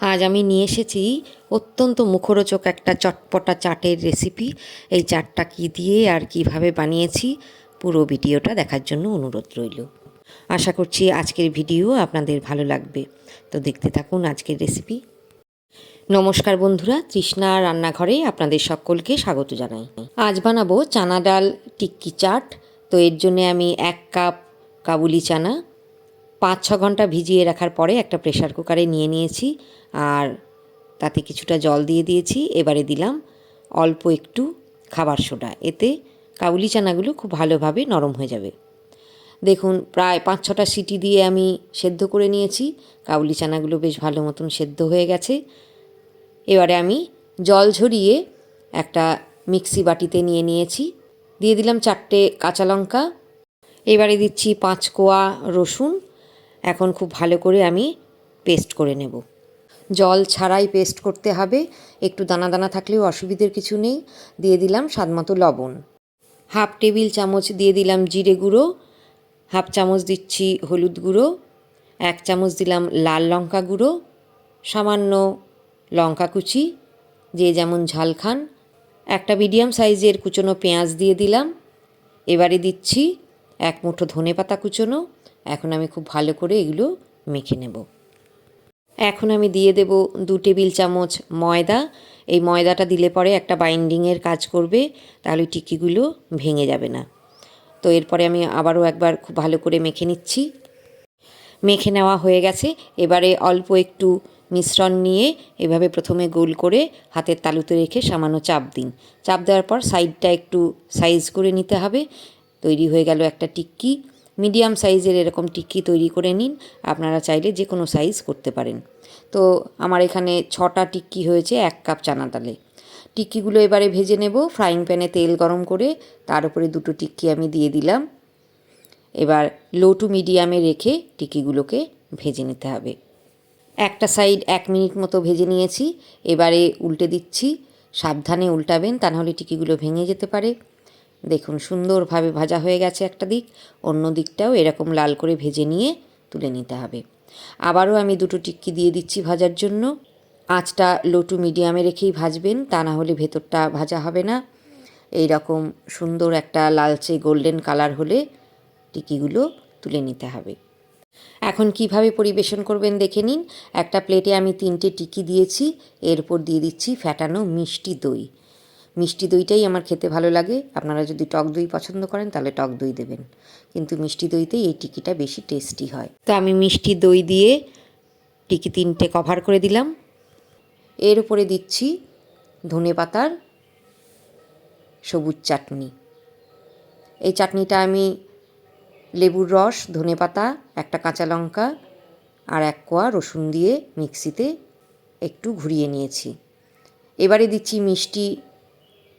আজ আমি নিয়ে এসেছি অত্যন্ত মুখরোচক একটা চটপটা চাটের রেসিপি এই চাটটা কী দিয়ে আর কীভাবে বানিয়েছি, পুরো ভিডিওটা দেখার জন্য অনুরোধ রইল। আশা করছি আজকের ভিডিও আপনাদের ভালো লাগবে। তো দেখতে থাকুন আজকের রেসিপি নমস্কার বন্ধুরা, তৃষ্ণা রান্নাঘরে আপনাদের সকলকে স্বাগত জানাই। আজ বানাবো চানা ডাল টিক্কি চাট। তো এর জন্য আমি এক কাপ কাবুলি চানা পাঁচ ছ ঘণ্টা ভিজিয়ে রাখার পরে একটা প্রেশার কুকারে নিয়ে নিয়েছি আর তাতে কিছুটা জল দিয়ে দিয়েছি। এবারে দিলাম অল্প একটু খাবার সোডা। এতে কাবুলি চানাগুলো খুব ভালোভাবে নরম হয়ে যাবে। দেখুন, প্রায় পাঁচ ছটা সিটি দিয়ে আমি সেদ্ধ করে নিয়েছি। কাবুলি চানাগুলো বেশ ভালো মতন সেদ্ধ হয়ে গেছে। এবারে আমি জল ঝরিয়ে একটা মিক্সি বাটিতে নিয়ে নিয়েছি। দিয়ে দিলাম চারটে কাঁচা লঙ্কা। এবারে দিচ্ছি পাঁচ কোয়া রসুন। এখন খুব ভালো করে আমি পেস্ট করে নেব। জল ছাড়াই পেস্ট করতে হবে। একটু দানা দানা থাকলেও অসুবিধের কিছু নেই। দিয়ে দিলাম স্বাদমতো লবণ। হাফ টেবিল চামচ দিয়ে দিলাম জিরে গুঁড়ো। হাফ চামচ দিচ্ছি হলুদ গুঁড়ো। এক চামচ দিলাম লাল লঙ্কা গুঁড়ো। সামান্য লঙ্কা কুচি, যে যেমন ঝাল খান। একটা মিডিয়াম সাইজের কুচনো পেঁয়াজ দিয়ে দিলাম। এবারে দিচ্ছি এক মুঠো ধনে পাতা কুচনো। এখন আমি খুব ভালো করে এগুলো মেখে নেব। এখন আমি দিয়ে দেব দু টেবিল চামচ ময়দা। এই ময়দাটা দিলে পরে একটা বাইন্ডিংয়ের কাজ করবে, তাহলে টিকিগুলো ভেঙে যাবে না। তো এরপরে আমি আবারও একবার খুব ভালো করে মেখে নিচ্ছি। মেখে নেওয়া হয়ে গেছে। এবারে অল্প একটু মিশ্রণ নিয়ে এভাবে প্রথমে গোল করে হাতের তালুতে রেখে সামান্য চাপ দিন। চাপ দেওয়ার পর সাইডটা একটু সাইজ করে নিতে হবে। তৈরি হয়ে গেল একটা টিক্কি। মিডিয়াম সাইজের এরকম টিক্কি তৈরি করে নিন, আপনারা চাইলে যে কোনো সাইজ করতে পারেন। তো আমার এখানে ছটা টিক্কি হয়েছে, এক কাপ চানা ডালে টিক্কিগুলো এবারে ভেজে নেব ফ্রাইং প্যানে তেল গরম করে, তার উপরে দুটো টিক্কি আমি দিয়ে দিলাম। এবার লো টু মিডিয়ামে রেখে টিকিগুলোকে ভেজে নিতে হবে। একটা সাইড এক মিনিট মতো ভেজে নিয়েছি, এবারে উল্টে দিচ্ছি। সাবধানে উল্টাবেন তা নাহলে টিকিগুলো ভেঙে যেতে পারে। দেখুন, সুন্দরভাবে ভাজা হয়ে গেছে একটা দিক, অন্য দিকটাও এরকম লাল করে ভেজে নিয়ে তুলে নিতে হবে। আবারও আমি দুটো টিক্কি দিয়ে দিচ্ছি ভাজার জন্য। আঁচটা লো টু মিডিয়ামে রেখেই ভাজবেন, তা না হলে ভেতরটা ভাজা হবে না। এই রকম সুন্দর একটা লালচে গোল্ডেন কালার হলে টিকিগুলো তুলে নিতে হবে। এখন কীভাবে পরিবেশন করবেন দেখে নিন। একটা প্লেটে আমি তিনটে টিকি দিয়েছি, এরপর দিয়ে দিচ্ছি ফ্যাটানো মিষ্টি দই। মিষ্টি দইটাই আমার খেতে ভালো লাগে। আপনারা যদি টক দই পছন্দ করেন, তাহলে টক দই দেবেন। কিন্তু মিষ্টি দইতেই এই টিকিটা বেশি টেস্টি হয়। তো আমি মিষ্টি দই দিয়ে টিকি তিনটে কভার করে দিলাম। এর উপরে দিচ্ছি ধনে পাতার সবুজ চাটনি। এই চাটনিটা আমি লেবুর রস, ধনে পাতা, একটা কাঁচা লঙ্কা আর এক কোয়া রসুন দিয়ে মিক্সিতে একটু ঘুরিয়ে নিয়েছি। এবারে দিচ্ছি মিষ্টি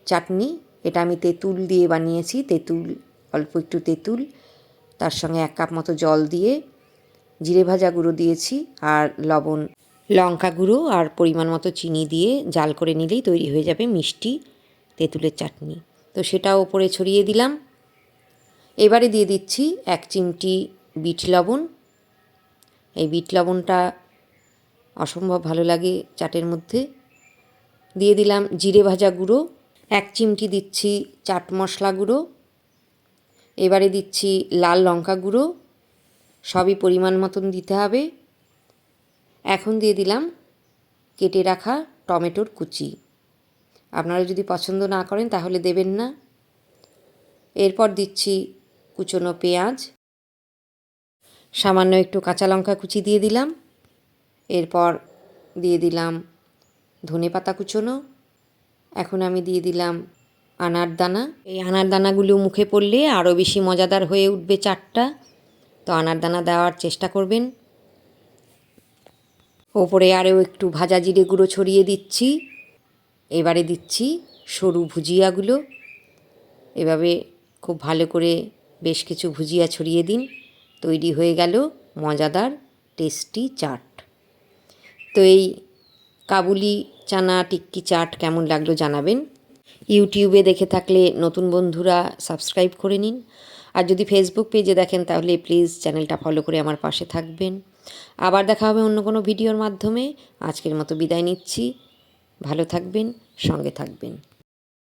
চাটনি, এটা আমি তেঁতুল দিয়ে বানিয়েছি, তেঁতুল, অল্প একটু তেঁতুল, তার সঙ্গে এক কাপ মতো জল দিয়ে জিরে ভাজা গুঁড়ো দিয়েছি আর লবণ, লঙ্কা গুঁড়ো আর পরিমাণ মতো চিনি দিয়ে জাল করে নিলেই তৈরি হয়ে যাবে মিষ্টি তেঁতুলের চাটনি। তো সেটা ওপরে ছড়িয়ে দিলাম। এবারে দিয়ে দিচ্ছি এক চিমটি বিট লবণ। এই বিট লবণটা অসম্ভব ভালো লাগে চাটের মধ্যে। দিয়ে দিলাম জিরে ভাজা গুঁড়ো। এক চিমটি দিচ্ছি চাট মশলা গুঁড়ো। এবারে দিচ্ছি লাল লঙ্কা গুঁড়ো। সবই পরিমাণ মতন দিতে হবে। এখন দিয়ে দিলাম কেটে রাখা টমেটোর কুচি। আপনারা যদি পছন্দ না করেন তাহলে দেবেন না। এরপর দিচ্ছি কুচনো পেঁয়াজ। সামান্য একটু কাঁচা লঙ্কা কুচি দিয়ে দিলাম। এরপর দিয়ে দিলাম ধনে পাতা কুচনো। এখন আমি দিয়ে দিলাম আনার দানা। এই আনার দানাগুলো মুখে পড়লে আরও বেশি মজাদার হয়ে উঠবে চাটটা। তো আনার দানা দেওয়ার চেষ্টা করবেন। ওপরে আরও একটু ভাজা জিরে গুঁড়ো ছড়িয়ে দিচ্ছি। এবারে দিচ্ছি সরু ভুজিয়াগুলো। এভাবে খুব ভালো করে বেশ কিছু ভুজিয়া ছড়িয়ে দিন। তৈরি হয়ে গেল মজাদার টেস্টি চাট। তো এই কাবুলি চানা টিক্কি চাট কেমন লাগল জানাবেন। ইউটিউবে দেখে থাকলে নতুন বন্ধুরা সাবস্ক্রাইব করে নিন। আর যদি ফেসবুক পেজে দেখেন তাহলে প্লিজ চ্যানেলটা ফলো করে আমার পাশে থাকবেন। আবার দেখা হবে অন্য কোনো ভিডিওর মাধ্যমে। আজকের মতো বিদায় নিচ্ছি। ভালো থাকবেন, সঙ্গে থাকবেন।